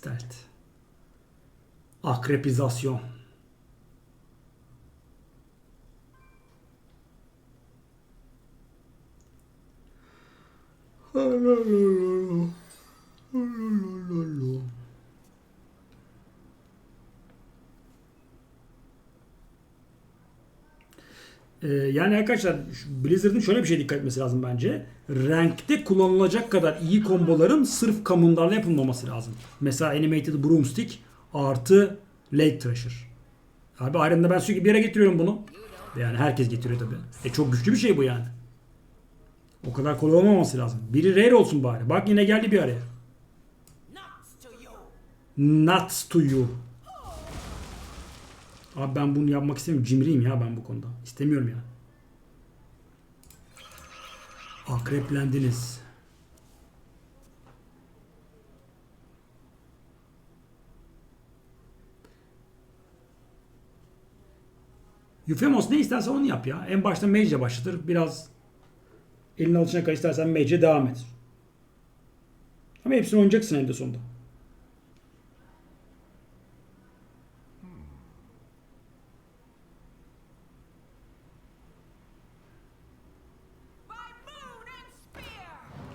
Stealth. Akrepizasyon. Ee, yani arkadaşlar Blizzard'ın şöyle bir şey dikkat etmesi lazım bence. Rank'te kullanılacak kadar iyi komboların sırf kamunlarla yapılmaması lazım. Mesela Animated Broomstick artı Lake Thrasher. Abi Iron'da ben sürekli bir yere getiriyorum bunu. Yani herkes getiriyor tabi. E çok güçlü bir şey bu yani. O kadar kolay olmaması lazım. Biri rare olsun bari. Bak yine geldi bir araya. Nuts to you. Abi ben bunu yapmak istemiyorum. Cimriyim ya ben bu konuda. İstemiyorum ya. Akreplendiniz. Euphemos ne istersen onu yap ya. En başta Mage'le başlatır. Biraz elin alışına kadar istersen Mage'e devam et. Ama hepsini oynayacaksın eninde sonunda.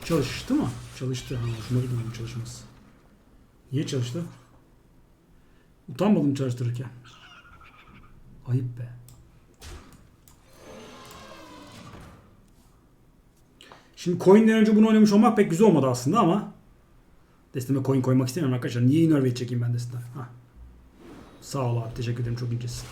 Çalıştı mı? Çalıştı. Ha, hoşuma bunun çalışması. Niye çalıştı? Utanmadım çalıştırırken. Ayıp be. Şimdi coin'den önce bunu oynamış olmak pek güzel olmadı aslında ama desteme coin koymak istemiyorum arkadaşlar. Niye Innervate çekeyim ben desteme? Sağ ol abi. Teşekkür ederim. Çok incesin.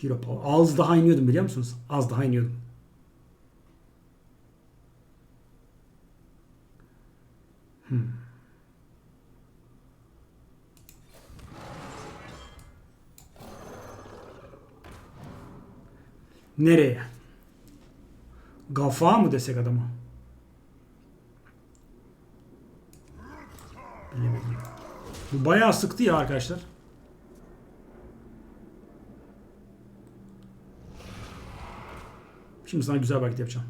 Hero Power. Az daha iniyordum biliyor musunuz? Az daha iniyordum. Hmm. Nereye? Gafa mı desek adama? Bilemedim. Bu bayağı sıktı ya arkadaşlar. Şimdi sana güzel bir hareket yapacağım.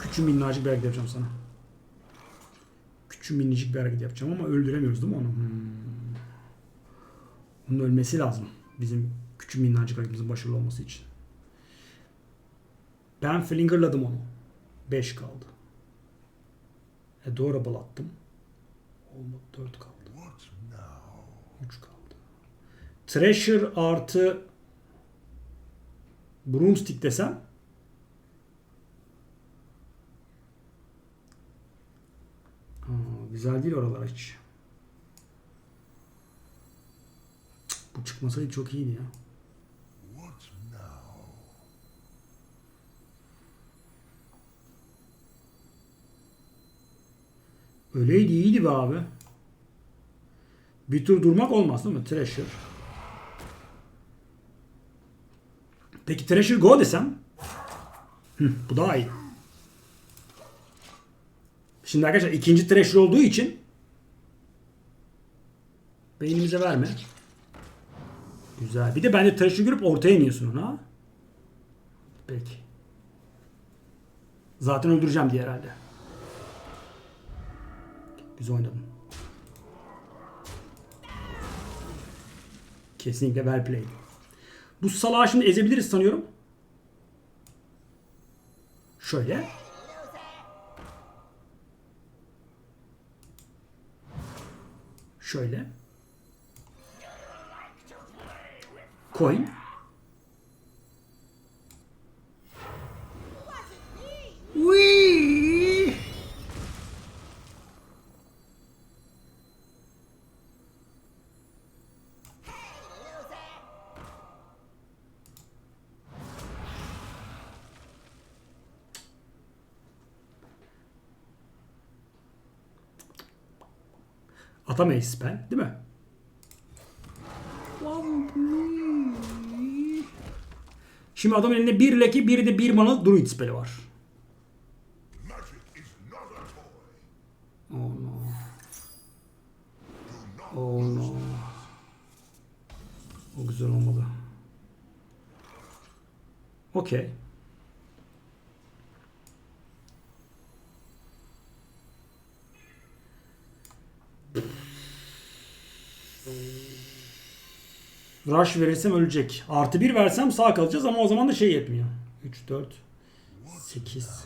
Küçük minnacık bir hareket yapacağım sana. Küçük minicik bir hareket yapacağım ama öldüremiyoruz değil mi onu? Hmm. Onun ölmesi lazım. Bizim küçük minnacık hareketimizin başarılı olması için. Ben flingerladım onu. 5 kaldı. Adorable attım. Olmadı 4 kaldı. 3 kaldı. Treasure artı Broomstick desem güzel değil oralar hiç. Bu çıkmasaydı çok iyiydi ya. Öyleydi iyiydi be abi. Bir tur durmak olmaz değil mi? Treasure. Peki Treasure Go desem? Hı, bu daha iyi. Şimdi arkadaşlar ikinci Treasure olduğu için beynimize verme. Güzel. Bir de bence Treasure görüp ortaya iniyorsun ona. Peki. Zaten öldüreceğim diye herhalde. Güzel oynadım. Kesinlikle well played. Bu salağı şimdi ezebiliriz sanıyorum. Şöyle. Şöyle. Coin. Atamayız spell değil mi? Şimdi adamın elinde bir leki biri de bir mana druid spell'i var. Oh no. Oh no. O güzel olmadı. Okey. Rush verirsem ölecek. Artı 1 versem sağ kalacağız ama o zaman da şey yetmiyor. 3, 4, 8.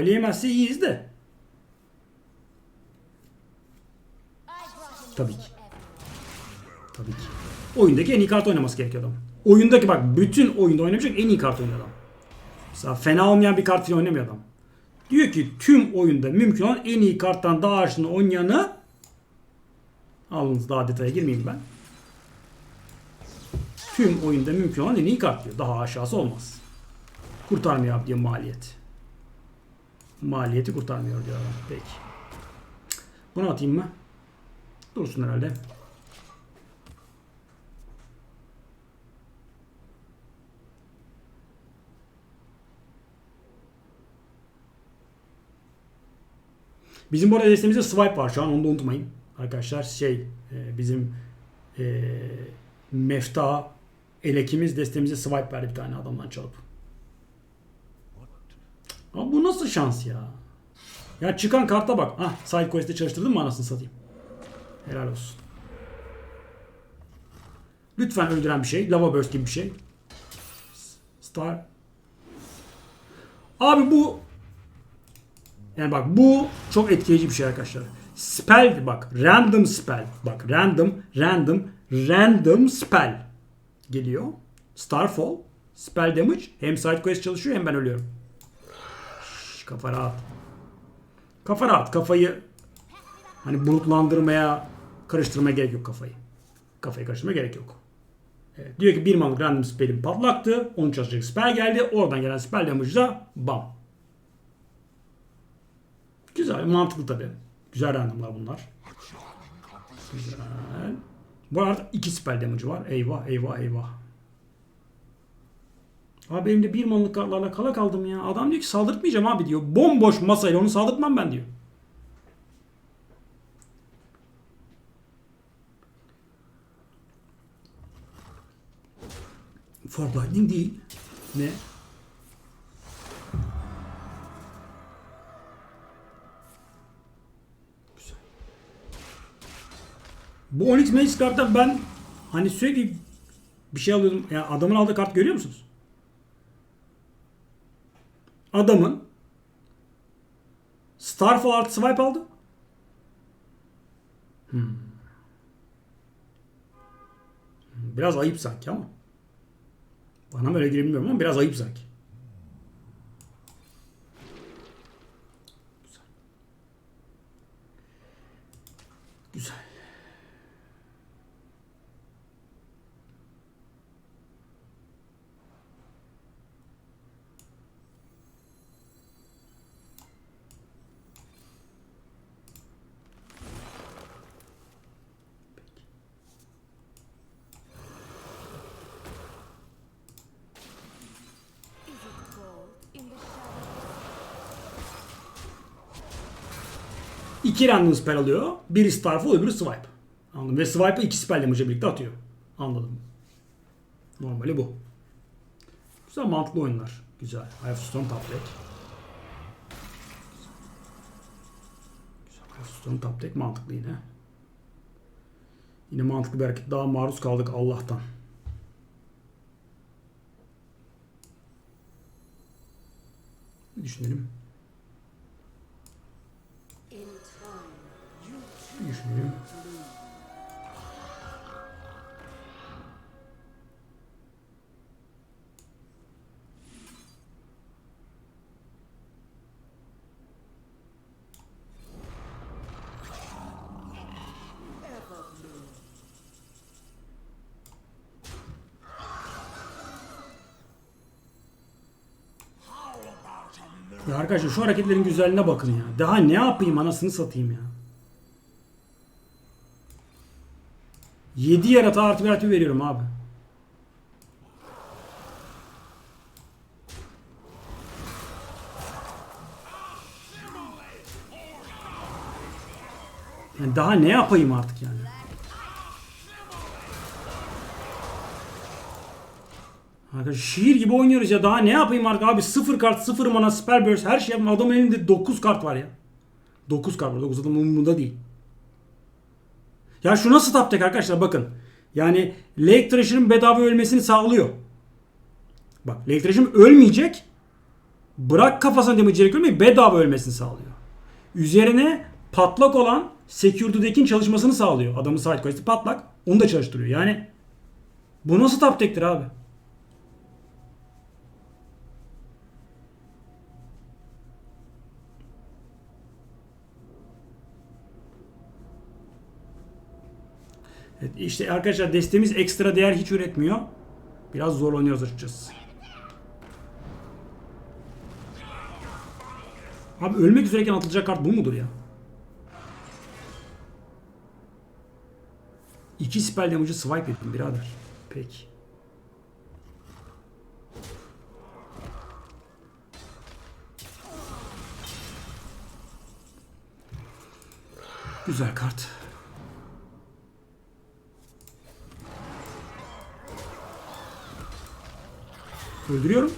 Aileyemezse iyiyiz de. Tabii ki. Tabii ki. Oyundaki en iyi kart oynaması gerekiyor adam. Oyundaki bak bütün oyunda oynamayacak en iyi kart oynuyor adam. Mesela fena olmayan bir kart oynamıyor adam. Diyor ki tüm oyunda mümkün olan en iyi karttan daha aşını oynayanı alınız daha detaya girmeyeyim ben. Tüm oyunda mümkün olan en iyi kart diyor. Daha aşağısı olmaz. Kurtarmıyor diyor maliyet. Maliyeti kurtarmıyor diyor adam. Peki. Bunu atayım mı? Dursun herhalde. Bizim bu arada destemizde swipe var şu an onu da unutmayın. Arkadaşlar şey e, bizim e, mefta elekimiz destemize swipe verdi bir tane adamdan çalıp. Ama bu nasıl şans ya? Ya çıkan karta bak. Ah side quest'te çalıştırdın mı anasını satayım. Helal olsun. Lütfen öldüren bir şey. Lava burst gibi bir şey. Star. Abi bu yani bak bu çok etkileyici bir şey arkadaşlar. Spell bak random spell. Bak random random random spell geliyor. Starfall. Spell damage. Hem side quest çalışıyor hem ben ölüyorum. Kafa rahat. Kafa rahat. Kafayı hani bulutlandırmaya karıştırmaya gerek yok kafayı. Kafayı karıştırmaya gerek yok. Evet, diyor ki bir manlık random spell'im patlaktı. Onu çalışacak spell geldi. Oradan gelen spell damage'da bam. Güzel. Mantıklı tabii. Güzel randomlar bunlar. Güzel. Bu arada iki spell damage'ı var. Eyvah eyvah eyvah. Abi benim de bir manlık kartlarla kala kaldım ya. Adam diyor ki saldırtmayacağım abi diyor. Bomboş masayla onu saldırtmam ben diyor. For Lightning değil. Ne? Güzel. Bu Onyx Maze karttan ben hani sürekli bir şey alıyordum. Ya adamın aldığı kart görüyor musunuz? Adamın Starfall artı swipe aldı. Hmm. Biraz ayıp sanki ama. Bana mı öyle geliyor bilmiyorum ama biraz ayıp sanki. İki random spell alıyor. Biri Starfall öbürü Swipe. Anladım. Ve Swipe'ı iki spell damage'e birlikte atıyor. Anladım. Normali bu. Güzel mantıklı oyunlar. Güzel. Eye of Storm top deck. Güzel. Eye of Storm top deck mantıklı yine. Yine mantıklı bir hareket. Daha maruz kaldık Allah'tan. Düşünelim. Düşünelim. Ya arkadaşlar şu hareketlerin güzelliğine bakın ya. Daha ne yapayım anasını satayım ya. 7 yaratığa artı bir artı veriyorum abi. Yani daha ne yapayım artık yani. Arkadaş şiir gibi oynuyoruz ya. Daha ne yapayım artık abi? Sıfır kart, sıfır mana, spell burst her şey yapma. Adamın elinde 9 kart var ya. 9 kart var. 9 adam umurunda değil. Ya şu nasıl tap tek arkadaşlar bakın. Yani Lake Thrasher'ın bedava ölmesini sağlıyor. Bak Lake Thrasher'ın ölmeyecek. Bırak kafasına damage gerek ölmeyi bedava ölmesini sağlıyor. Üzerine patlak olan Deck'in çalışmasını sağlıyor. Adamın side quest'i patlak. Onu da çalıştırıyor. Yani bu nasıl tap tektir abi? Evet, işte arkadaşlar destemiz ekstra değer hiç üretmiyor. Biraz zorlanıyoruz açıkçası. Abi ölmek üzereyken atılacak kart bu mudur ya? İki spell damage'ı swipe ettim birader. Peki. Güzel kart. Öldürüyorum.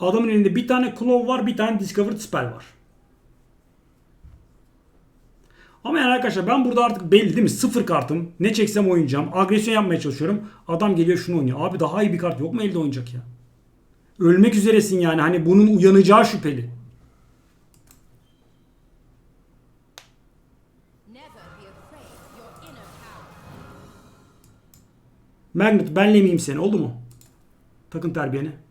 Adamın elinde bir tane Claw var, bir tane Discovered Spell var. Ama yani arkadaşlar ben burada artık belli değil mi? Sıfır kartım. Ne çeksem oynayacağım. Agresyon yapmaya çalışıyorum. Adam geliyor şunu oynuyor. Abi daha iyi bir kart yok mu elde oynayacak ya? Ölmek üzeresin yani. Hani bunun uyanacağı şüpheli. Magnet benlemeyeyim seni oldu mu? Takın terbiyeni.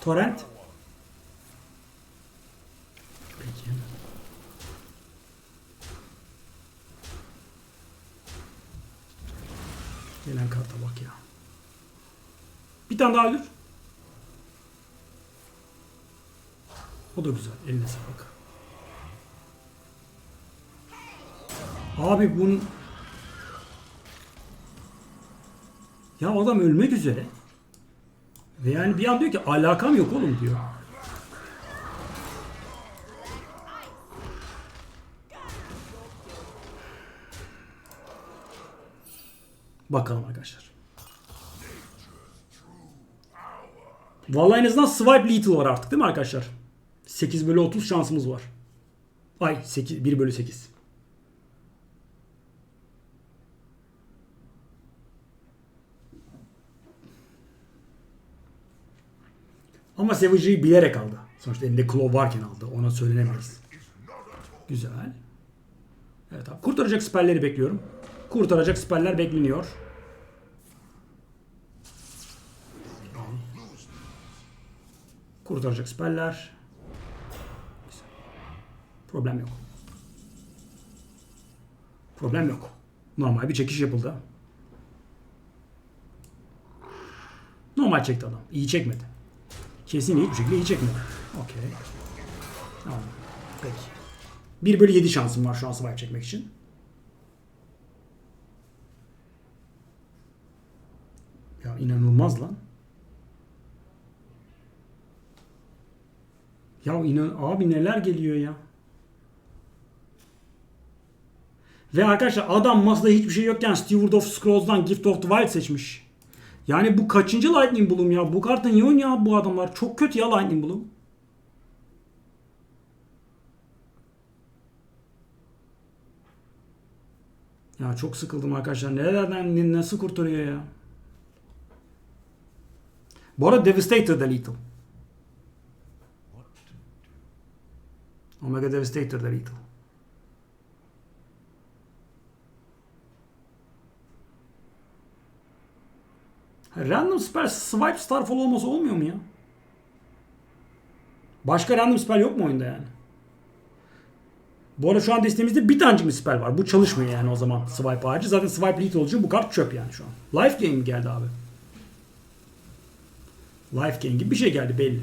Torrent. Peki. Gelen karta bak ya. Bir tane daha öldür. O da güzel. Eline sağlık. Abi bunun... Ya adam ölmek üzere. Ve yani bir an diyor ki alakam yok oğlum diyor. Bakalım arkadaşlar. Vallahi en azından swipe lethal var artık değil mi arkadaşlar? 8 bölü 30 şansımız var. Ay 8, 1 bölü 8. Ama Savage'ı bilerek aldı. Sonuçta elinde Claw varken aldı. Ona söylenemeyiz. Güzel. Evet abi. Kurtaracak spelleri bekliyorum. Kurtaracak speller bekleniyor. Kurtaracak speller. Problem yok. Problem yok. Normal bir çekiş yapıldı. Normal çekti adam. İyi çekmedi. Kesin hiçbir şekilde iyi çekmedi. Okey. Tamam. Peki. 1 bölü 7 şansım var şu an swipe çekmek için. Ya inanılmaz lan. Ya inan abi neler geliyor ya. Ve arkadaşlar adam masada hiçbir şey yokken Steward of Scrolls'dan Gift of the Wild seçmiş. Yani bu kaçıncı Lightning Bloom ya? Bu kartı niye oynuyor bu adamlar? Çok kötü ya Lightning Bloom. Ya çok sıkıldım arkadaşlar. Nerelerden nasıl kurtarıyor ya? Bu arada Devastator da lethal. Omega Devastator da lethal. Random spell swipe starfall olması olmuyor mu ya? Başka random spell yok mu oyunda yani? Bu arada şu an destemizde bir tanecik bir spell var. Bu çalışmıyor yani o zaman swipe ağacı. Zaten swipe lead için bu kart çöp yani şu an. Life gain mi geldi abi? Life gain gibi bir şey geldi belli.